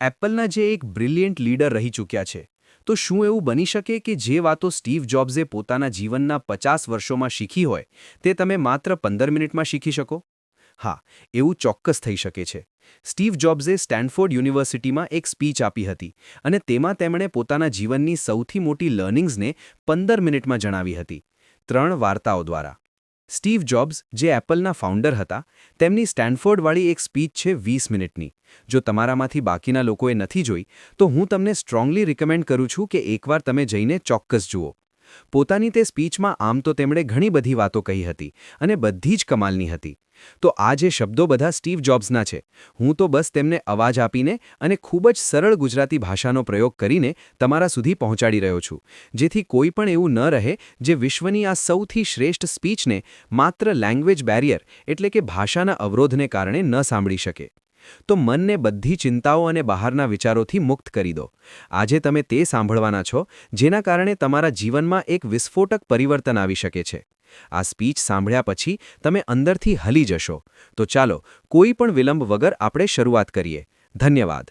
એપલના જે એક brilliant leader રહી ચૂક્યા છે. તો શું એવું બની શકે કે જે વાતો સ્ટીવ જોબ્સે પોતાના જીવનના પચાસ વર્ષોમાં શીખી હોય, તે તમે માત્ર પંદર મિનિટમાં શીખી શકો? હા, એવું ચોક્કસ થઈ શકે છે. સ્ટીવ જોબ્સે સ્ટેન્ફોર્ડ યુનિવર્સિટીમાં એક સ્પીચ આપી હતી અને તેમાં તેમણે પોતાના જીવનની સૌથી મોટી લર્નિંગ્સને પંદર મિનિટમાં જણાવી હતી. ત્રણ વાર્તાઓ દ્વારા. સ્ટીવ જોબ્સ, જે એપલના ફાઉન્ડર હતા, તેમની સ્ટેન્ફોર્ડવાળી એક સ્પીચ છે વીસ મિનિટની. જો તમારામાંથી બાકીના લોકોએ નથી જોઈ, તો હું તમને સ્ટ્રોંગલી રિકમેન્ડ કરું છું કે એકવાર તમે જઈને ચોક્કસ જુઓ. પોતાની તે સ્પીચમાં આમ તો તેમણે ઘણી બધી વાતો કહી હતી અને બધી જ કમાલની હતી. તો આ જે શબ્દો બધા સ્ટીવ જોબ્સના છે, હું તો બસ તેમને અવાજ આપીને અને ખૂબ જ સરળ ગુજરાતી ભાષાનો પ્રયોગ કરીને તમારા સુધી પહોંચાડી રહ્યો છું, જેથી કોઈ પણ એવું ન રહે જે વિશ્વની આ સૌથી શ્રેષ્ઠ સ્પીચને માત્ર લેંગ્વેજ બેરિયર એટલે કે ભાષાના અવરોધને કારણે ન સાંભળી શકે. તો મનને બધી ચિંતાઓ અને બહારના વિચારોથી મુક્ત કરી દો. આજે તમે તે સાંભળવાના છો, જેના કારણે તમારા જીવનમાં એક વિસ્ફોટક પરિવર્તન આવી શકે છે. આ સ્પીચ સાંભળ્યા પછી તમે અંદરથી હલી જશો. તો ચાલો, કોઈ પણ વિલંબ વગર આપણે શરૂઆત કરીએ. ધન્યવાદ.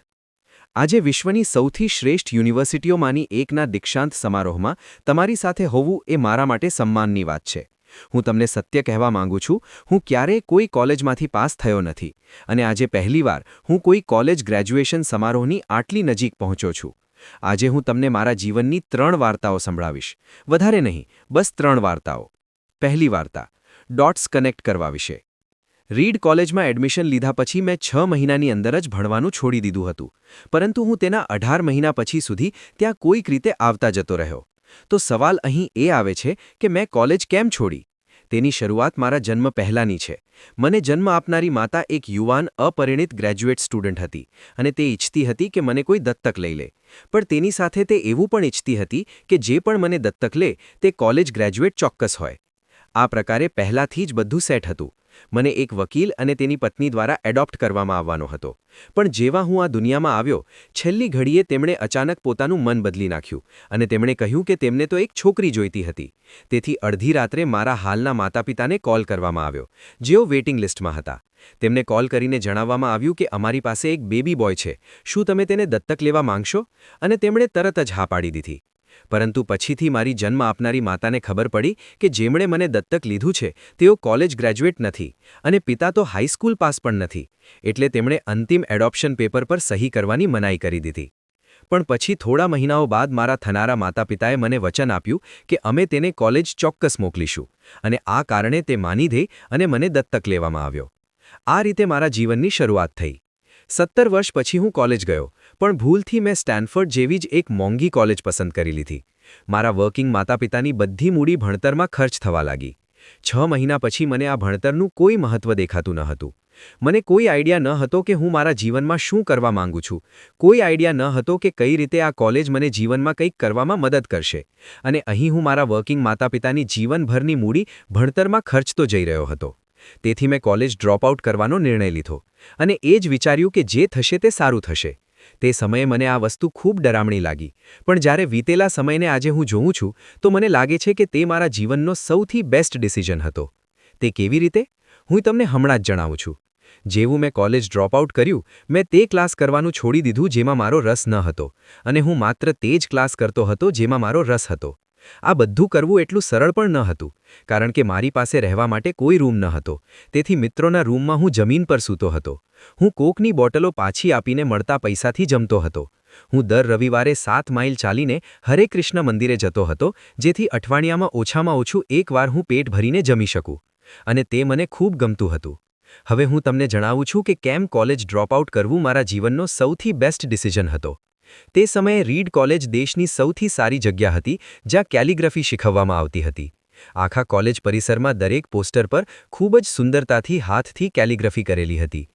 આજે વિશ્વની સૌથી શ્રેષ્ઠ યુનિવર્સિટીઓમાંની એકના દીક્ષાંત સમારોહમાં તમારી સાથે હોવું એ મારા માટે સન્માનની વાત છે. હું તમને સત્ય કહેવા માંગુ છું, હું ક્યારેય કોઈ કોલેજમાંથી પાસ થયો નથી અને આજે પહેલીવાર હું કોઈ કોલેજ ગ્રેજ્યુએશન સમારોહની આટલી નજીક પહોંચ્યો છું. આજે હું તમને મારા જીવનની ત્રણ વાર્તાઓ સંભળાવીશ. વધારે નહીં, બસ ત્રણ વાર્તાઓ. પહેલી વાર્તા, ડોટ્સ કનેક્ટ કરવા વિશે. રીડ કોલેજમાં એડમિશન લીધા પછી મેં છ મહિનાની અંદર જ ભણવાનું છોડી દીધું હતું, પરંતુ હું તેના અઢાર મહિના પછી સુધી ત્યાં કોઈક રીતે આવતા જતો રહ્યો. તો સવાલ અહીં એ આવે છે કે મેં કોલેજ કેમ છોડી? તેની શરૂઆત મારા જન્મ પહેલાંની છે. મને જન્મ આપનારી માતા એક યુવાન, અપરિણિત ગ્રેજ્યુએટ સ્ટુડન્ટ હતી અને તે ઈચ્છતી હતી કે મને કોઈ દત્તક લઈ લે. પણ તેની સાથે તે એવું પણ ઈચ્છતી હતી કે જે પણ મને દત્તક લે, તે કોલેજ ગ્રેજ્યુએટ ચોક્કસ હોય. આ પ્રકારે પહેલાથી જ બધું સેટ હતું. મને એક વકીલ અને તેની પત્ની દ્વારા એડોપ્ટ કરવામાં આવવાનો હતો. પણ જેવા હું આ દુનિયામાં આવ્યો, છેલ્લી ઘડીએ તેમણે અચાનક પોતાનું મન બદલી નાખ્યું અને તેમણે કહ્યું કે તેમને તો એક છોકરી જોઈતી હતી. તેથી અડધી રાત્રે મારા હાલના માતાપિતાને કોલ કરવામાં આવ્યો, જેઓ વેઇટિંગ લિસ્ટમાં હતા. તેમને કોલ કરીને જણાવવામાં આવ્યું કે અમારી પાસે એક બેબી બોય છે, શું તમે તેને દત્તક લેવા માંગશો? અને તેમણે તરત જ હા પાડી દીધી. પરંતુ પછીથી મારી જન્મ આપનારી માતાને ખબર પડી કે જેમણે મને દત્તક લીધું છે, તેઓ કોલેજ ગ્રેજ્યુએટ નથી અને પિતા તો હાઈસ્કૂલ પાસ પણ નથી, એટલે તેમણે અંતિમ એડોપ્શન પેપર પર સહી કરવાની મનાઈ કરી દીધી. પણ પછી થોડા મહિનાઓ બાદ મારા થનારા માતા પિતાએ મને વચન આપ્યું કે અમે તેને કોલેજ ચોક્કસ મોકલીશું અને આ કારણે તે માની દે અને મને દત્તક લેવામાં આવ્યો. આ રીતે મારા જીવનની શરૂઆત થઈ. સત્તર વર્ષ પછી હું કોલેજ ગયો પણ ભૂલથી મેં સ્ટેનફર્ડ જેવી જ એક મોંઘી કોલેજ પસંદ કરી લીધી. મારા વર્કિંગ માતાપિતાની બધી મૂડી ભણતરમાં ખર્ચ થવા લાગી. છ મહિના પછી મને આ ભણતરનું કોઈ મહત્વ દેખાતું ન હતું. મને કોઈ આઈડિયા ન હતો કે હું મારા જીવનમાં શું કરવા માંગુ છું. કોઈ આઈડિયા ન હતો કે કઈ રીતે આ કોલેજ મને જીવનમાં કંઈક કરવામાં મદદ કરશે. અને અહીં હું મારા વર્કિંગ માતાપિતાની જીવનભરની મૂડી ભણતરમાં ખર્ચતો જઈ રહ્યો હતો. તેથી મેં કોલેજ ડ્રોપ આઉટ કરવાનો નિર્ણય લીધો. અને એ જ વિચાર્યું કે જે થશે તે સારું થશે. તે સમયે મને આ વસ્તુ ખૂબ ડરામણી લાગી. પણ જ્યારે વીતેલા સમયને આજે હું જોઉં છું, તો મને લાગે છે કે તે મારા જીવનનો સૌથી બેસ્ટ ડિસિઝન હતો. તે કેવી રીતે? હું તમને હમણાં જ જણાવું છું. જેવું મેં કોલેજ ડ્રોપઆઉટ કર્યું, મેં તે ક્લાસ કરવાનું છોડી દીધું જેમાં મારો રસ ન હતો. અને હું માત્ર તે જ ક્લાસ કરતો હતો જેમાં મારો રસ હતો. આ બધું કરવું એટલું સરળ પણ ન હતું, કારણ કે મારી પાસે રહેવા માટે કોઈ રૂમ ન હતો. તેથી મિત્રોના રૂમમાં હું જમીન પર સૂતો હતો. હું કોકની બોટલો પાછી આપીને મળતા પૈસાથી જમતો હતો. હું દર રવિવારે સાત માઇલ ચાલીને હરે કૃષ્ણ મંદિરે જતો હતો, જેથી અઠવાડિયામાં ઓછામાં ઓછું એકવાર હું પેટ ભરીને જમી શકું. અને તે મને ખૂબ ગમતું હતું. હવે હું તમને જણાવું છું કે કેમ કોલેજ ડ્રોપઆઉટ કરવું મારા જીવનનો સૌથી બેસ્ટ ડિસિઝન હતો. તે સમયે રીડ કોલેજ દેશની સૌથી સારી જગ્યા હતી, જ્યાં કેલિગ્રાફી શીખવવામાં આવતી હતી. આખા કોલેજ પરિસરમાં દરેક પોસ્ટર પર ખૂબ જ સુંદરતાથી હાથથી કેલિગ્રાફી કરેલી હતી.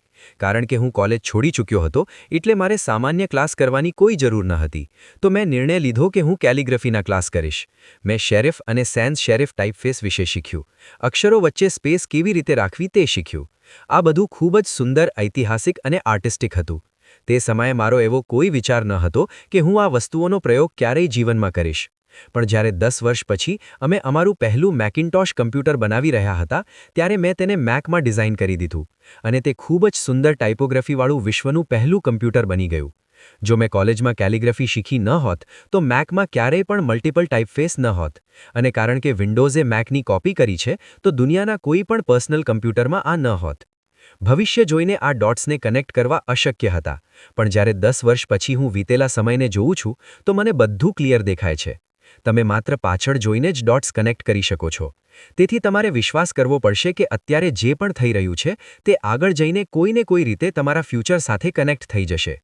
કારણ કે હું કોલેજ છોડી ચૂક્યો હતો, એટલે મારે સામાન્ય ક્લાસ કરવાની કોઈ જરૂર ન હતી. તો મેં નિર્ણય લીધો કે હું કેલિગ્રાફીના ક્લાસ કરીશ. મેં શેરિફ અને સેન્સ શેરિફ ટાઈપફેસ વિશે શીખ્યું. અક્ષરો વચ્ચે સ્પેસ કેવી રીતે રાખવી તે શીખ્યું. આ બધું ખૂબ જ સુંદર, ઐતિહાસિક અને આર્ટિસ્ટિક હતું. તે સમયે મારો એવો કોઈ વિચાર ન હતો કે હું આ વસ્તુઓનો પ્રયોગ ક્યારેય જીવનમાં કરીશ. પણ જ્યારે દસ વર્ષ પછી અમે અમારું પહેલું મેકિન્ટોશ કમ્પ્યુટર બનાવી રહ્યા હતા, ત્યારે મેં તેને મેકમાં ડિઝાઇન કરી દીધું અને તે ખૂબ જ સુંદર ટાઇપોગ્રાફીવાળું વિશ્વનું પહેલું કમ્પ્યુટર બની ગયું. જો મેં કોલેજમાં કેલિગ્રાફી શીખી ન હોત, તો મેકમાં ક્યારેય પણ મલ્ટિપલ ટાઇપફેસ ન હોત. અને કારણ કે વિન્ડોઝે મેકની કોપી કરી છે, તો દુનિયાના કોઈ પણ પર્સનલ કમ્પ્યુટરમાં આ ન હોત. ભવિષ્ય જોઈને આ ડોટ્સને કનેક્ટ કરવા અશક્ય હતા. પણ જ્યારે દસ વર્ષ પછી હું વીતેલા સમયને જોઉં છું, તો મને બધું ક્લિયર દેખાય છે. તમે માત્ર પાછળ જોઈને જ ડોટ્સ કનેક્ટ કરી શકો છો. તેથી તમારે વિશ્વાસ કરવો પડશે કે અત્યારે જે પણ થઈ રહ્યું છે, તે આગળ જઈને કોઈને કોઈ રીતે તમારા ફ્યુચર સાથે કનેક્ટ થઈ જશે.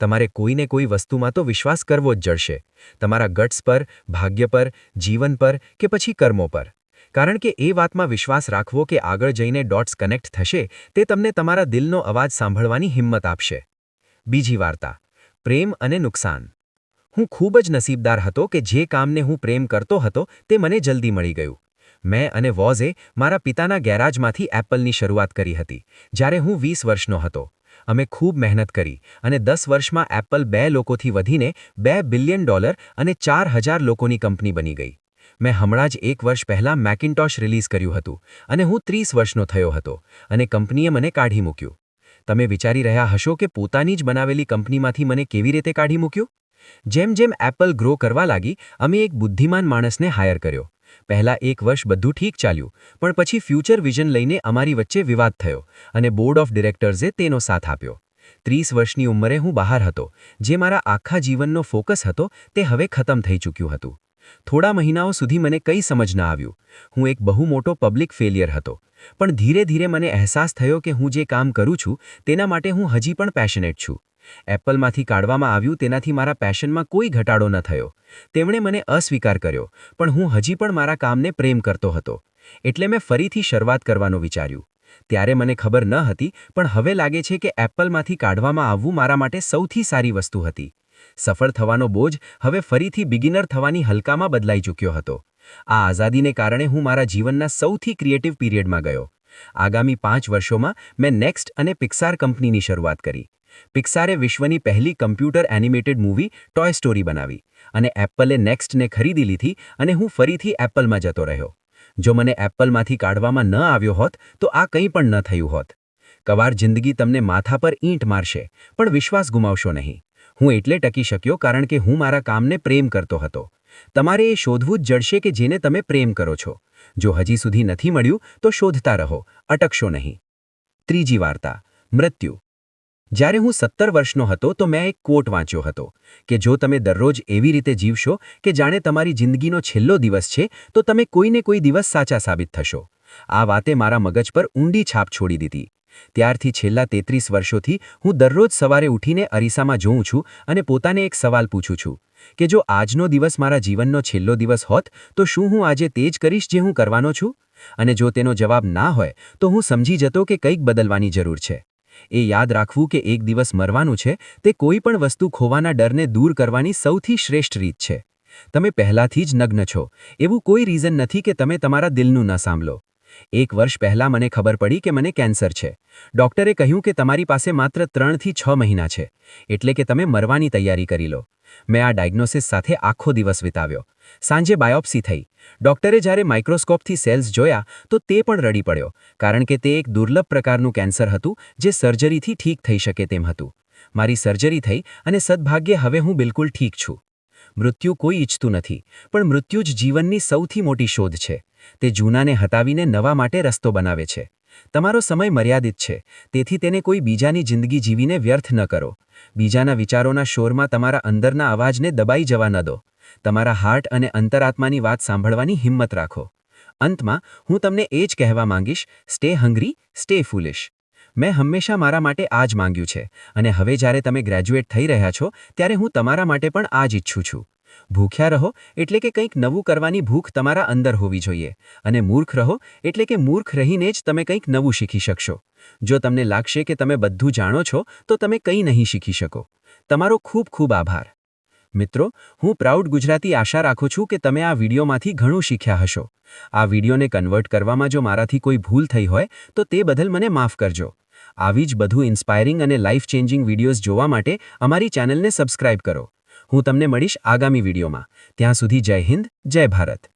તમારે કોઈને કોઈ વસ્તુમાં તો વિશ્વાસ કરવો જ જડશે. તમારા ગટ્સ પર, ભાગ્ય પર, જીવન પર કે પછી કર્મો પર. કારણ કે એ વાતમાં વિશ્વાસ રાખવો કે આગળ જઈને ડોટ્સ કનેક્ટ થશે, તે તમને તમારા દિલનો અવાજ સાંભળવાની હિંમત આપશે. બીજી વાર્તા. પ્રેમ અને નુકસાન. હું ખૂબ જ નસીબદાર હતો કે જે કામને હું પ્રેમ કરતો હતો, તે મને જલ્દી મળી ગયું. મેં અને વોઝે મારા પિતાના ગેરાજમાંથી એપલની શરૂઆત કરી હતી, જ્યારે હું વીસ વર્ષનો હતો. અમે ખૂબ મહેનત કરી અને દસ વર્ષમાં એપલ બે લોકોથી વધીને બે બિલિયન ડોલર અને ચાર હજાર લોકોની કંપની બની ગઈ. મેં હમણાં જ એક વર્ષ પહેલાં મેકિન્ટોશ રિલીઝ કર્યું હતું અને હું ત્રીસ વર્ષનો થયો હતો અને કંપનીએ મને કાઢી મૂક્યું. તમે વિચારી રહ્યા હશો કે પોતાની જ બનાવેલી કંપનીમાંથી મને કેવી રીતે કાઢી મૂક્યું? જેમ જેમ એપલ ગ્રો કરવા લાગી, અમે એક બુદ્ધિમાન માણસને હાયર કર્યો. પહેલા એક વર્ષ બધું ઠીક ચાલ્યું, પણ પછી ફ્યુચર વિઝન લઈને અમારી વચ્ચે વિવાદ થયો અને બોર્ડ ઓફ ડિરેક્ટર્સે તેનો સાથ આપ્યો. ત્રીસ વર્ષની ઉંમરે હું બહાર હતો, જે મારા આખા જીવનનો ફોકસ હતો, તે હવે ખતમ થઈ ચૂક્યું હતું. થોડા મહિનાઓ સુધી મને કંઈ સમજ ન આવ્યું. હું એક બહુ મોટો પબ્લિક ફેલિયર હતો. પણ ધીરે ધીરે મને અહેસાસ થયો કે હું જે કામ કરું છું, તેના માટે હું હજી પણ પેશનેટ છું. એપલમાંથી કાઢવામાં આવ્યું તેનાથી મારા પેશનમાં કોઈ ઘટાડો ન થયો. તેમણે મને અસ્વીકાર કર્યો, પણ હું હજી પણ મારા કામને પ્રેમ કરતો હતો. એટલે મેં ફરીથી શરૂઆત કરવાનું વિચાર્યું. ત્યારે મને ખબર ન હતી, પણ હવે લાગે છે કે એપલમાંથી કાઢવામાં આવવું મારા માટે સૌથી સારી વસ્તુ હતી. સફળ થવાનો બોજ હવે ફરીથી બિગિનર થવાની હલકામાં બદલાઈ ચૂક્યો હતો. આ આઝાદીને કારણે હું મારા જીવનના સૌથી ક્રિએટિવ પીરિયડમાં ગયો. આગામી પાંચ વર્ષોમાં મેં નેક્સ્ટ અને પિક્સાર કંપનીની શરૂઆત કરી. પિક્સારે વિશ્વની પહેલી computer animated movie Toy Story બનાવી અને એપલે નેક્સ્ટને ખરીદી લીધી અને હું ફરીથી એપલમાં જતો રહ્યો. જો મને એપલમાંથી કાઢવામાં ન આવ્યો હોત, તો આ કંઈ પણ ન થયું હોત. કવાર જિંદગી તમને માથા પર ઈંટ મારશે, પણ વિશ્વાસ ગુમાવશો નહીં. હું એટલે ટકી શક્યો કારણ કે હું મારા કામને પ્રેમ કરતો હતો. તમારે એ શોધવું જ જડશે કે જેને તમે પ્રેમ કરો છો. જો હજી સુધી નથી મળ્યું, તો શોધતા રહો, અટકશો નહીં. ત્રીજી વાર્તા, મૃત્યુ. જ્યારે હું સત્તર વર્ષનો હતો, તો મેં એક કોટ વાંચ્યો હતો કે જો તમે દરરોજ એવી રીતે જીવશો કે જાણે તમારી જિંદગીનો છેલ્લો દિવસ છે, તો તમે કોઈને કોઈ દિવસ સાચા સાબિત થશો. આ વાતે મારા મગજ પર ઊંડી છાપ છોડી દીધી. ત્યારથી છેલ્લા તેત્રીસ વર્ષોથી હું દરરોજ સવારે ઉઠીને અરીસામાં જોઉં છું અને પોતાને એક સવાલ પૂછું છું કે જો આજનો દિવસ મારા જીવનનો છેલ્લો દિવસ હોત, તો શું હું આજે તે જ કરીશ જે હું કરવાનો છું? અને જો તેનો જવાબ ના હોય, તો હું સમજી જતો કે કંઈક બદલવાની જરૂર છે. એ યાદ રાખવું કે એક દિવસ મરવાનું છે, તે કોઈ પણ વસ્તુ ખોવાના ડરને દૂર કરવાની સૌથી શ્રેષ્ઠ રીત છે. તમે પહેલાથી જ નગ્ન છો. એવું કોઈ રીઝન નથી કે તમે તમારા દિલનું ન સાંભળો એક વર્ષ પહેલાં મને ખબર પડી કે મને કેન્સર છે. ડોક્ટરે કહ્યું કે તમારી પાસે માત્ર ત્રણથી છ મહિના છે. એટલે કે તમે મરવાની તૈયારી કરી લો. મેં આ ડાયગ્નોસિસ સાથે આખો દિવસ વિતાવ્યો. સાંજે બાયોપ્સી થઈ. ડોક્ટરે જ્યારે માઇક્રોસ્કોપથી સેલ્સ જોયા, તો તે પણ રડી પડ્યો, કારણ કે તે એક દુર્લભ પ્રકારનું કેન્સર હતું, જે સર્જરીથી ઠીક થઈ શકે તેમ હતું. મારી સર્જરી થઈ અને સદભાગ્યે હવે હું બિલકુલ ઠીક છું. મૃત્યુ કોઈ ઈચ્છતું નથી, પણ મૃત્યુ જ જીવનની સૌથી મોટી શોધ છે. તે જૂનાને હટાવીને નવા માટે રસ્તો બનાવે છે. તમારો સમય મર્યાદિત છે, તેથી તેને કોઈ બીજાની જિંદગી જીવીને વ્યર્થ ન કરો. બીજાના વિચારોના શોરમાં તમારા અંદરના અવાજને દબાઈ જવા ન દો. તમારા હાર્ટ અને અંતરાત્માની વાત સાંભળવાની હિંમત રાખો. અંતમાં, હું તમને એ જ કહેવા માંગીશ, સ્ટે હંગ્રી, સ્ટે ફૂલિશ. મેં હંમેશા મારા માટે આ જ માંગ્યું છે, અને હવે જ્યારે તમે ગ્રેજ્યુએટ થઈ રહ્યા છો, ત્યારે હું તમારા માટે પણ આ જ ઈચ્છું છું. ભૂખ્યા રહો એટલે કે કંઈક નવું કરવાની ભૂખ તમારા અંદર હોવી જોઈએ. અને મૂર્ખ રહો એટલે કે મૂર્ખ રહીને જ તમે કંઈક નવું શીખી શકશો. જો તમને લાગશે કે તમે બધું જાણો છો, તો તમે કંઈ નહીં શીખી શકો. તમારો ખૂબ ખૂબ આભાર. મિત્રો, હું પ્રાઉડ ગુજરાતી આશા રાખું છું કે તમે આ વિડીયોમાંથી ઘણું શીખ્યા હશો. આ વિડીયોને કન્વર્ટ કરવામાં જો મારાથી કોઈ ભૂલ થઈ હોય, તો તે બદલ મને માફ કરજો. આવી જ બધું ઇન્સ્પાયરિંગ અને લાઈફ ચેન્જિંગ વિડીયોઝ જોવા માટે અમારી ચેનલને સબસ્ક્રાઇબ કરો. હું તમને મળીશ આગામી વિડીયોમાં. ત્યાં સુધી જય હિન્દ જય ભારત.